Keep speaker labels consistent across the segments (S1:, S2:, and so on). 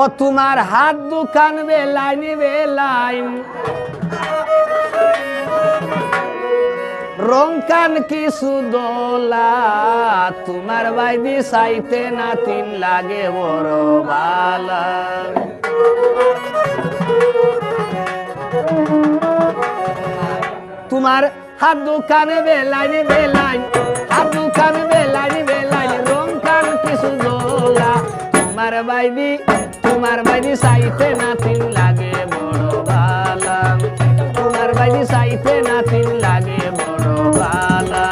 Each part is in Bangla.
S1: ও তোমার হাত দোকান বেলাইন বেলাইন রংকান কিছু দোলা, তোমার বাইদি সাইতে না তিন লাগে বড় বালা। তোমার হাত দোকানে বেলাইন বেলাইন হাত দোকানে বেলাইন বেলাইন রং কান কিছু দোলা, তোমার বাইদি তোমার বাইদি সাইতে না তিন লাগে বড় বালা তোমার বাইদি সাইতে না তিন লাগে বড় বালা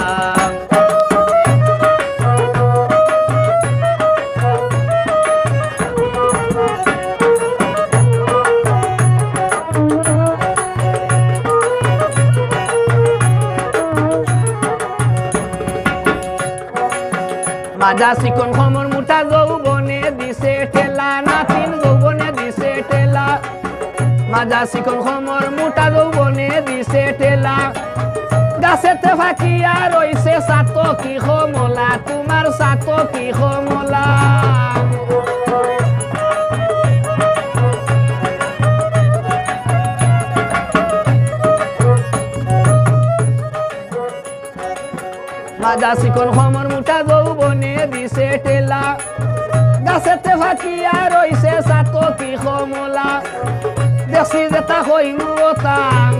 S1: মাজা চিকন সমর মুঠা মাজা চিকন সমর মুঠা যৌবনে দিছে ঠেলা। গাছেতে ফাঁকিয়া রইছে চাতকি সমলা। তোমাৰ চাতকি সমলা। মাজা চিকন সমর মুঠা যৌবনে দিছে ঠেলা। গাছেতে ফাঁকিয়া রইছে চাতকি সমলা। দেখছি যেটা হইমু তাং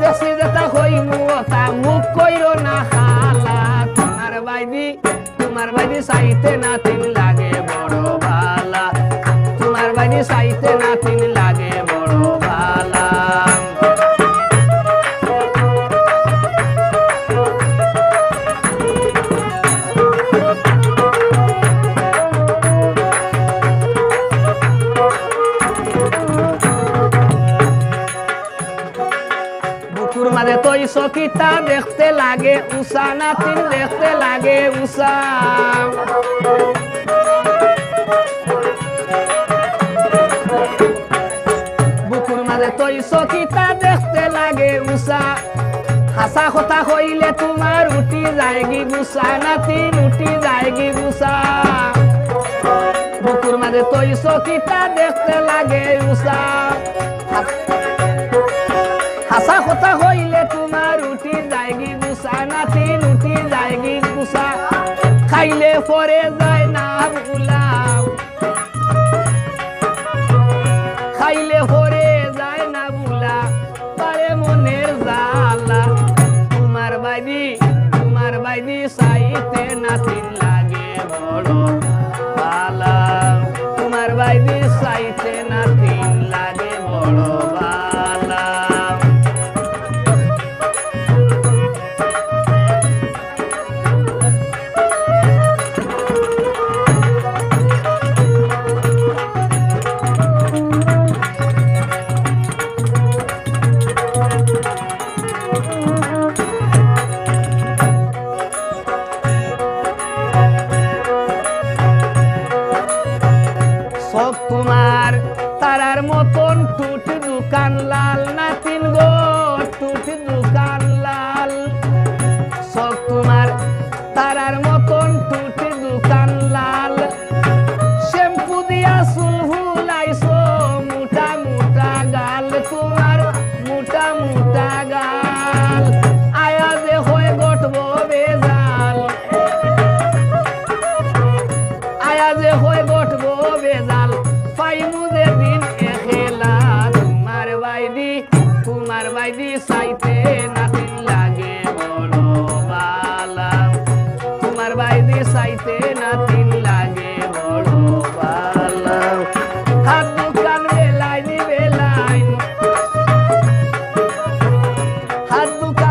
S1: দেখছি যেটা হইমু তাং মুখ কইর না খালা, তোমার বাইদি তোমার বাইদি লাগে বড় ভালা তোমার চাইতে চকিতা দেখতে লাগে, উষা নাতিন দেখতে লাগে, উষা। বুকুর মাঝে তৈ চকিতা দেখতে লাগে, উষা। হাসা কথা কইলে তোমার উঠি যায়গি গুসা নাতিন উঠি যায়গি গুসা বুকুর মাঝে তৈ চকিতা দেখতে লাগে, উষা। হাসা কথা হইলে খাইলে পরে అనుక